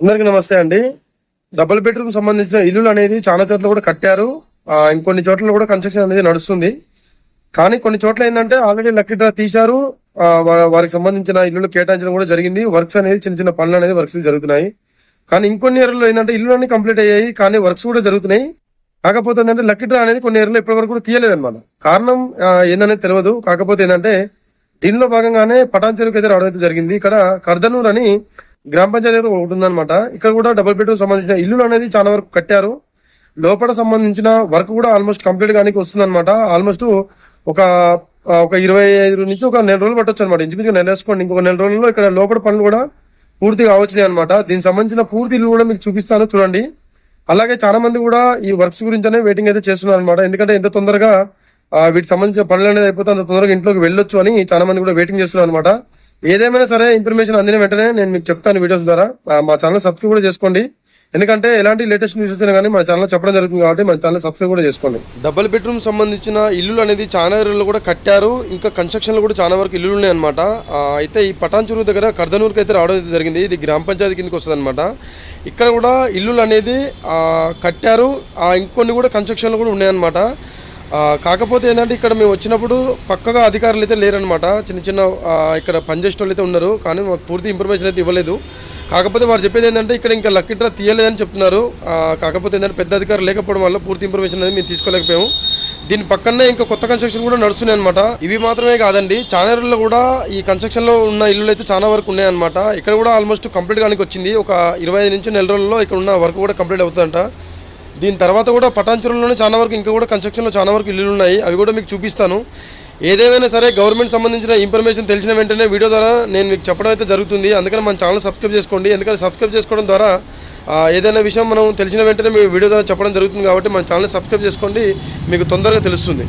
అందరికి నమస్తే అండి. డబుల్ బెడ్రూమ్ సంబంధించిన ఇల్లులు అనేది చాలా చోట్ల కూడా కట్టారు. ఇంకొన్ని చోట్ల కూడా కన్స్ట్రక్షన్ అనేది నడుస్తుంది. కానీ కొన్ని చోట్ల ఏంటంటే ఆల్రెడీ లక్కీ డ్రా తీశారు. వారికి సంబంధించిన ఇల్లులు కేటాయించడం కూడా జరిగింది. వర్క్స్ అనేది చిన్న చిన్న పనులు అనేది వర్క్స్ జరుగుతున్నాయి. కానీ ఇంకొన్ని ఏరియాలో ఏంటంటే ఇల్లు అన్ని కంప్లీట్ అయ్యాయి. కానీ వర్క్స్ కూడా జరుగుతున్నాయి. కాకపోతే ఏంటంటే లక్కీ డ్రా అనేది కొన్ని ఏరియాలో ఇప్పటి వరకు కూడా తీయలేదన్నమాట. కారణం ఏందనేది తెలియదు. కాకపోతే ఏంటంటే దీనిలో భాగంగానే పటాన్ చెరువుకి అయితే రావడం అయితే జరిగింది. ఇక్కడ కర్దనూర్ అని గ్రామ పంచాయతీ ఒకటి ఉందన్నమాట ఇక్కడ కూడా డబుల్ బెడ్రూమ్ సంబంధించిన ఇల్లులు అనేది చాలా వరకు కట్టారు. లోపల సంబంధించిన వర్క్ కూడా ఆల్మోస్ట్ కంప్లీట్ గానికి వస్తుందన్నమాట. ఆల్మోస్ట్ ఒక ఒక ఇరవై ఐదు నుంచి ఒక నెల రోజులు పట్టొచ్చు అనమాట ఇంచుమించుగా నెల వేసుకోండి. ఇంకొక నెల రోజుల్లో ఇక్కడ లోపల పనులు కూడా పూర్తిగా అవచ్చినాయి అనమాట దీనికి సంబంధించిన పూర్తి ఇల్లు కూడా మీకు చూపిస్తాను చూడండి. అలాగే చాలా మంది కూడా ఈ వర్క్స్ గురించనే వెయిటింగ్ అయితే చేస్తున్నారు అనమాట ఎందుకంటే ఎంత తొందరగా వీటికి సంబంధించిన పనులు అనేది అయిపోతే అంత తొందరగా ఇంట్లోకి వెళ్ళొచ్చు అని చాలా మంది కూడా వెయిటింగ్ చేస్తున్నారు అనమాట ఏదేమైనా సరే ఇన్ఫర్మేషన్ అందిన వెంటనే నేను మీకు చెప్తాను వీడియోస్ ద్వారా. మా ఛానల్ సబ్స్క్రైబ్ కూడా చేసుకోండి. ఎందుకంటే ఎలాంటి లేటెస్ట్ న్యూస్ వచ్చినా కానీ మన ఛానల్ చెప్పడం జరుగుతుంది కాబట్టి మన ఛానల్ సబ్స్క్రైబ్ కూడా చేసుకోండి. డబుల్ బెడ్రూమ్ సంబంధించిన ఇల్లులు అనేది చాలా ఏరియాలో కూడా కట్టారు. ఇంకా కన్స్ట్రక్షన్లు కూడా చాలా వరకు ఇల్లులు ఉన్నాయి అనమాట అయితే ఈ పటాన్చూరు దగ్గర కర్దనూరుకి అయితే రావడం అయితే జరిగింది. ఇది గ్రామ పంచాయతీ కిందకి వస్తుంది అనమాట ఇక్కడ కూడా ఇల్లులు అనేది కట్టారు. ఇంకొన్ని కూడా కన్స్ట్రక్షన్లు కూడా ఉన్నాయన్నమాట. కాకపోతే ఏంటంటే ఇక్కడ మేము వచ్చినప్పుడు పక్కగా అధికారులు అయితే లేరనమాట చిన్న చిన్న ఇక్కడ పనిచేసేటోళ్ళు అయితే ఉన్నారు. కానీ మాకు పూర్తి ఇన్ఫర్మేషన్ అయితే ఇవ్వలేదు. కాకపోతే వారు చెప్పేది ఏంటంటే ఇక్కడ ఇంకా లక్కీ డ్రా తీయలేదని చెప్తున్నారు. కాకపోతే ఏంటంటే పెద్ద అధికారులు లేకపోవడం వల్ల పూర్తి ఇన్ఫర్మేషన్ అనేది మేము తీసుకోలేకపోయాము. దీని పక్కనే ఇంకా కొత్త కన్స్ట్రక్షన్ కూడా నడుస్తున్నాయి అనమాట ఇవి మాత్రమే కాదండి చానేరులో కూడా ఈ కన్స్ట్రక్షన్లో ఉన్న ఇల్లులు అయితే చాలా వరకు ఉన్నాయన్నమాట. ఇక్కడ కూడా ఆల్మోస్ట్ కంప్లీట్ కానీ వచ్చింది ఒక ఇరవై ఐదు నుంచి నెల రోజుల్లో ఇక్కడ ఉన్న వర్క్ కూడా కంప్లీట్ అవుతుందంట. దీని తర్వాత కూడా పటాన్చెరువులోనే చాలా వరకు ఇంకా కూడా కన్స్ట్రక్షన్లో చాలా వరకు ఇల్లులు ఉన్నాయి. అవి కూడా మీకు చూపిస్తాను. ఏదేమైనా సరే గవర్నమెంట్ సంబంధించిన ఇన్ఫర్మేషన్ తెలిసిన వెంటనే వీడియో ద్వారా నేను మీకు చెప్పడం అయితే జరుగుతుంది. అందుకని మన ఛానల్ సబ్స్క్రైబ్ చేసుకోండి. ఎందుకంటే సబ్స్క్రైబ్ చేసుకోవడం ద్వారా ఏదైనా విషయం మనం తెలిసిన వెంటనే మీ వీడియో ద్వారా చెప్పడం జరుగుతుంది కాబట్టి మన ఛానల్ సబ్స్క్రైబ్ చేసుకోండి. మీకు తొందరగా తెలుస్తుంది.